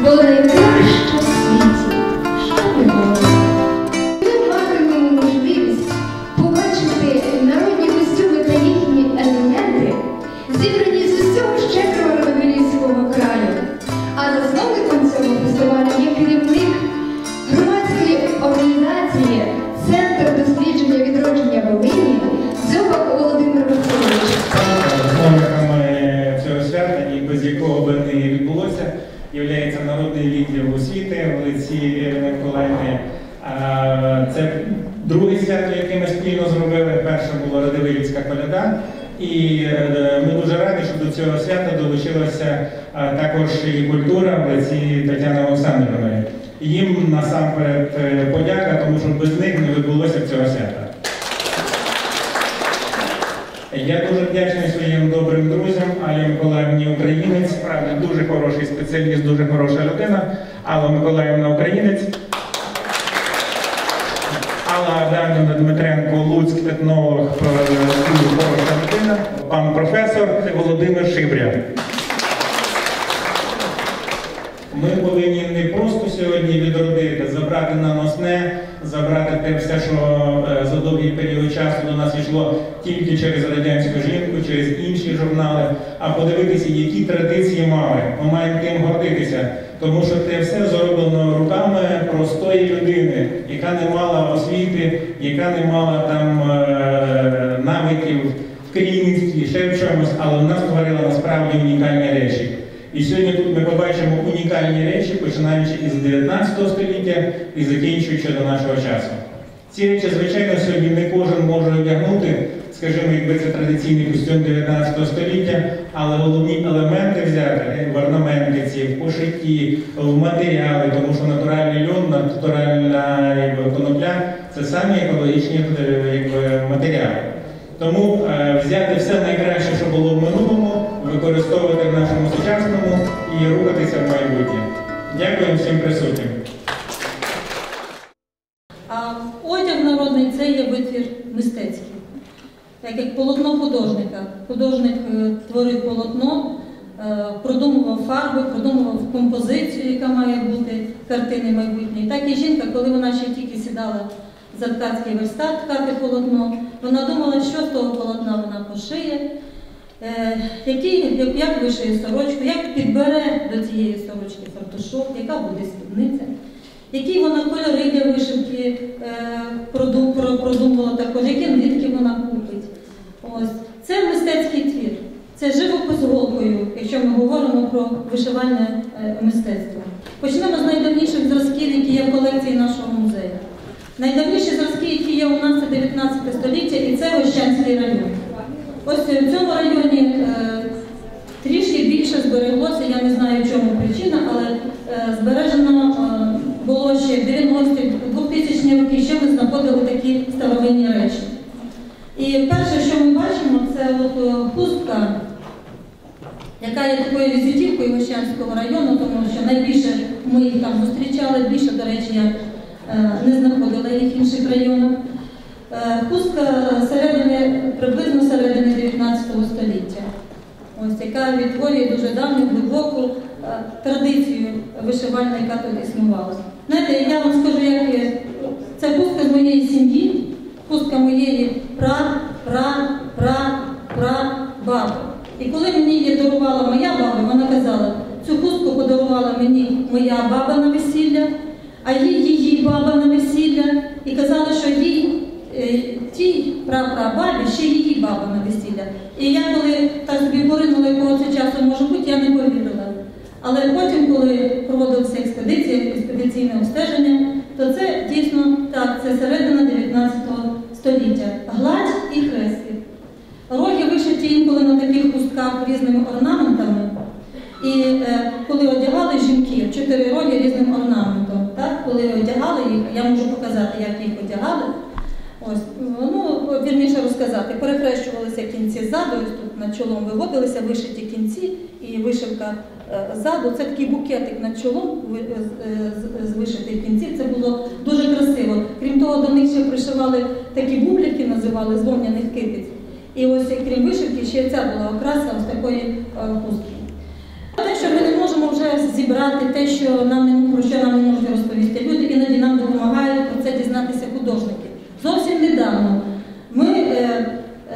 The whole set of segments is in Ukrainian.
Vou lembrar освіти в лиці Ірини Миколаївни. Це друге свято, яке ми спільно зробили. Перше було Радивилівська коляда. І е, ми дуже раді, що до цього свята долучилася також і культура в лиці Тетяни Олександрівної. Їм насамперед е, подяка, тому що без них не відбулося цього свята. Я дуже вдячний своїм добрим друзям Алі Миколаївні Українець, справді дуже хороший спеціаліст, дуже хороша людина. Алла Миколаївна Українець. Алла Адамівна Дмитренко, Луцьк, етнолог, е, дуже хороша. Пан професор Володимир Шибря. Ми повинні не просто сьогодні відродити, забрати наносне, забрати те все, що е, за довгий період часу до нас йшло тільки через радянську жінку, через інші журнали, а подивитися, які традиції мали. Ми маємо тим гордитися, тому що це все зроблено руками простої людини, яка не мала освіти, яка не мала там е, навиків в керівництві, ще в чомусь, але вона створила насправді унікальні речі. І сьогодні тут ми побачимо унікальні речі, починаючи із 19 століття і закінчуючи до нашого часу. Ці речі, звичайно, сьогодні не кожен може одягнути, скажімо, якби це традиційний костюм 19 століття, але головні елементи взяти е, в орнаментиці, в пошитті, в матеріали, тому що натуральний льон, натуральна якби, конопля це самі екологічні е, якби, матеріали. Тому е, взяти все найкраще, що було в минулому, використовувати в нашому сучасному і рухатися в майбутнє. Дякую всім присутнім. А одяг народний це є витвір мистецький. Так як полотно художника. Художник е, творив полотно, е, продумував фарби, продумував композицію, яка має бути картини майбутньої. Так і жінка, коли вона ще тільки сідала за ткацький верстат ткати полотно, вона думала, що з того полотна вона пошиє, е, як, вишиє сорочку, як підбере до цієї сорочки фартушок, яка буде спідниця. Які вона кольори для вишивки продум- про- продумала також, які нитки вона. Ось. Це мистецький твір. Це живопис голкою, якщо ми говоримо про вишивальне е, мистецтво. Почнемо з найдавніших зразків, які є в колекції нашого музею. Найдавніші зразки, які є у нас, це 19 століття, і це Гощанський район. Ось в цьому районі е, трішки більше збереглося, я не знаю, в чому причина, але е, збережено е, було ще в 90-ті, 2000 роки, ще ми знаходили такі старовинні речі. І перше, що ми бачимо, це от е, хустка, яка є такою візитівкою Гощанського району, тому що найбільше ми їх там зустрічали, більше, до речі, я е, не знаходила їх в інших районах. Е, Хустка середини, приблизно середини 19 століття, ось, яка відтворює дуже давню глибоку е, традицію вишивальну, яка тут існувала. Знаєте, я вам скажу, як є. це хустка з моєї сім'ї, хустка моєї пра, пра, пра баби. І коли мені її дарувала моя баба, вона казала, цю хустку подарувала мені моя баба на весілля, а їй її баба на весілля, і казала, що їй е, тій прапрабабі ще її баба на весілля. І я коли так собі поринула, якого це часу може бути, я не повірила. Але потім, коли проводилася експедиція, експедиційне обстеження, то це дійсно так, це середина 19 століття. Гладь і хрестик. Роги вишиті інколи на таких хустках різними орнаментами. І е, коли одягали жінки, чотири роги різним орнаментом. Так? Коли одягали їх, я можу показати, як їх одягали. Ось, ну, вірніше розказати, перехрещувалися кінці ззаду, ось тут над чолом виводилися вишиті кінці і вишивка е, ззаду. Це такий букетик над чолом е, з, з вишитих кінців. Це було дуже красиво. Крім того, до них ще пришивали такі бублики, називали з вовняних китиць. І ось крім вишивки, ще ця була окраса ось такої е, хустки. Те, що ми не можемо вже зібрати те, що нам про що нам не можуть розповісти. Люди іноді нам допомагають про це дізнатися художники. Зовсім недавно ми е,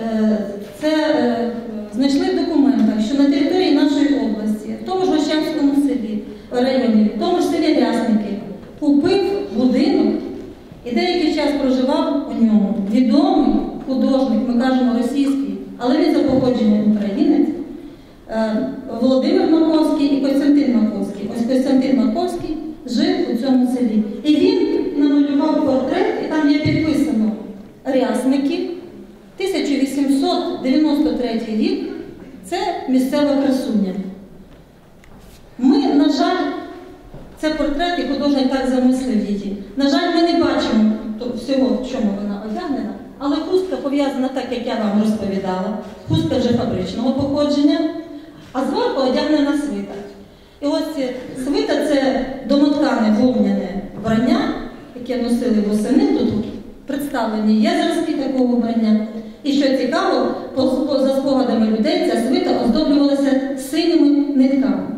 е, це е, знайшли в документах, що на території нашої області, в тому ж Гощанському селі, районі, в тому ж селі Рясники, купив будинок і деякий час проживав у ньому відомий художник, ми кажемо російський, але він за походженням українець. Е, Володимир Маковський і Костянтин Маковський. Ось Костянтин Маковський жив у цьому селі. І він намалював портрет, і там є підписано Рясники, 1893 рік. Це місцева красуня. Ми, на жаль, це портрет і художник так замислив її. На жаль, ми не бачимо всього, в чому вона одягнена, але хустка пов'язана так, як я вам розповідала. Хустка вже фабричного походження, а зверху одягнена свита. І ось ці- свита це домоткане вовняне вбрання, яке носили восени. Тут представлені є зразки такого вбрання. І що цікаво, за спогадами людей, ця свита оздоблювалася синіми нитками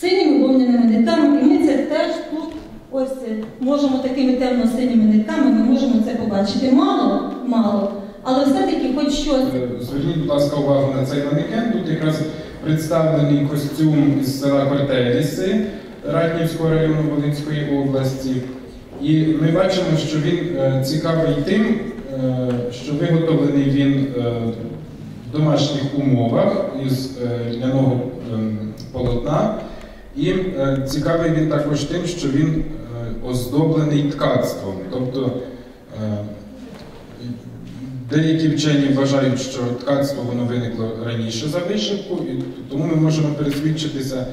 синіми вовняними нитками, і ми це теж тут ось можемо такими темно-синіми нитками, ми можемо це побачити. Мало, мало, але все-таки хоч щось. Е, Зверніть, будь ласка, увагу на цей манекен. Тут якраз представлений костюм із села Кортеліси Ратнівського району Волинської області. І ми бачимо, що він е, цікавий тим, е, що виготовлений він в домашніх умовах із е, ляного ем, полотна. І е, цікавий він також тим, що він е, оздоблений ткацтвом. Тобто Деякі вчені вважають, що ткацтво воно виникло раніше за вишивку, і тому ми можемо пересвідчитися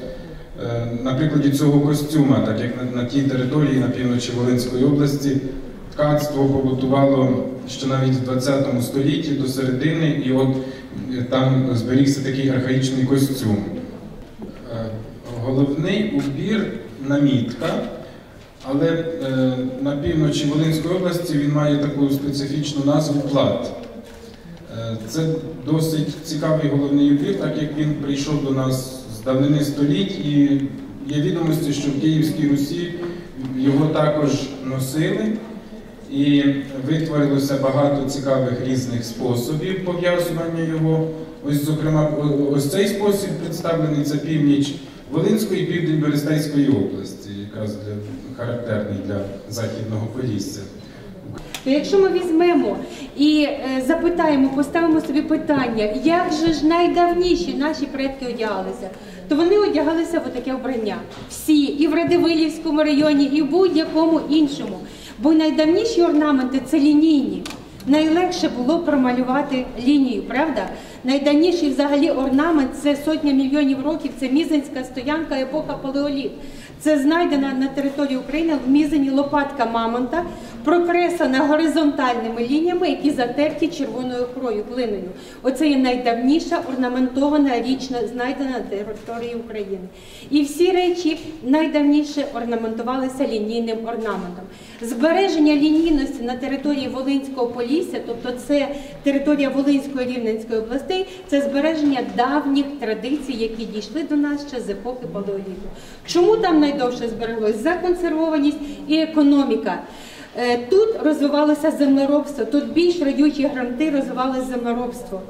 на прикладі цього костюма, так як на, тій території на півночі Волинської області ткацтво побутувало ще навіть в 20 столітті до середини, і от там зберігся такий архаїчний костюм. Е, Головний убір намітка. Але е, на півночі Волинської області він має таку специфічну назву плат. Е, це досить цікавий головний убір, так як він прийшов до нас з давнини століть, і є відомості, що в Київській Русі його також носили. І витворилося багато цікавих різних способів пов'язування його. Ось, зокрема, ось цей спосіб представлений це північ Волинської і південь Берестейської області, якраз для, характерний для Західного Полісся. То якщо ми візьмемо і е, запитаємо, поставимо собі питання, як же ж найдавніші наші предки одягалися, то вони одягалися в таке вбрання. Всі, і в Радивилівському районі, і в будь-якому іншому. Бо найдавніші орнаменти це лінійні. Найлегше було промалювати лінію, правда? Найдавніший взагалі орнамент це сотня мільйонів років, це мізинська стоянка епоха палеоліт. Це знайдена на території України в мізині лопатка мамонта, прокреслена горизонтальними лініями, які затерті червоною хрою, глиною. Оце є найдавніша орнаментована річна знайдена на території України. І всі речі найдавніше орнаментувалися лінійним орнаментом. Збереження лінійності на території Волинського Полісся, тобто це територія Волинської Рівненської областей, це збереження давніх традицій, які дійшли до нас ще з епохи палеоліту. Чому там найдовше збереглось? Законсервованість і економіка. Е, Тут розвивалося землеробство, тут більш радючі гранти розвивалося землеробство.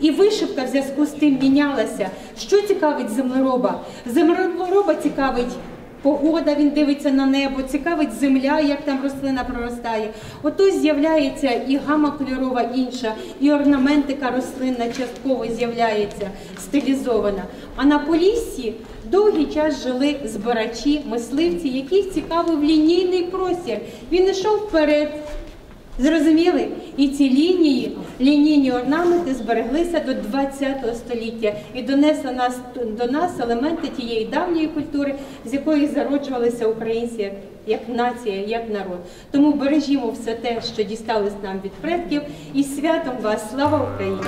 І вишивка в зв'язку з тим мінялася. Що цікавить землероба? Землероба цікавить погода, він дивиться на небо, цікавить земля, як там рослина проростає. Ото з'являється і гама кольорова інша, і орнаментика рослинна частково з'являється стилізована. А на Поліссі довгий час жили збирачі, мисливці, яких цікавив лінійний простір. Він йшов вперед. Зрозуміли? І ці лінії, лінійні орнаменти збереглися до 20 століття і донесли нас до нас елементи тієї давньої культури, з якої зароджувалися українці як, нація, як народ. Тому бережімо все те, що дісталось нам від предків, і святом вас! Слава Україні!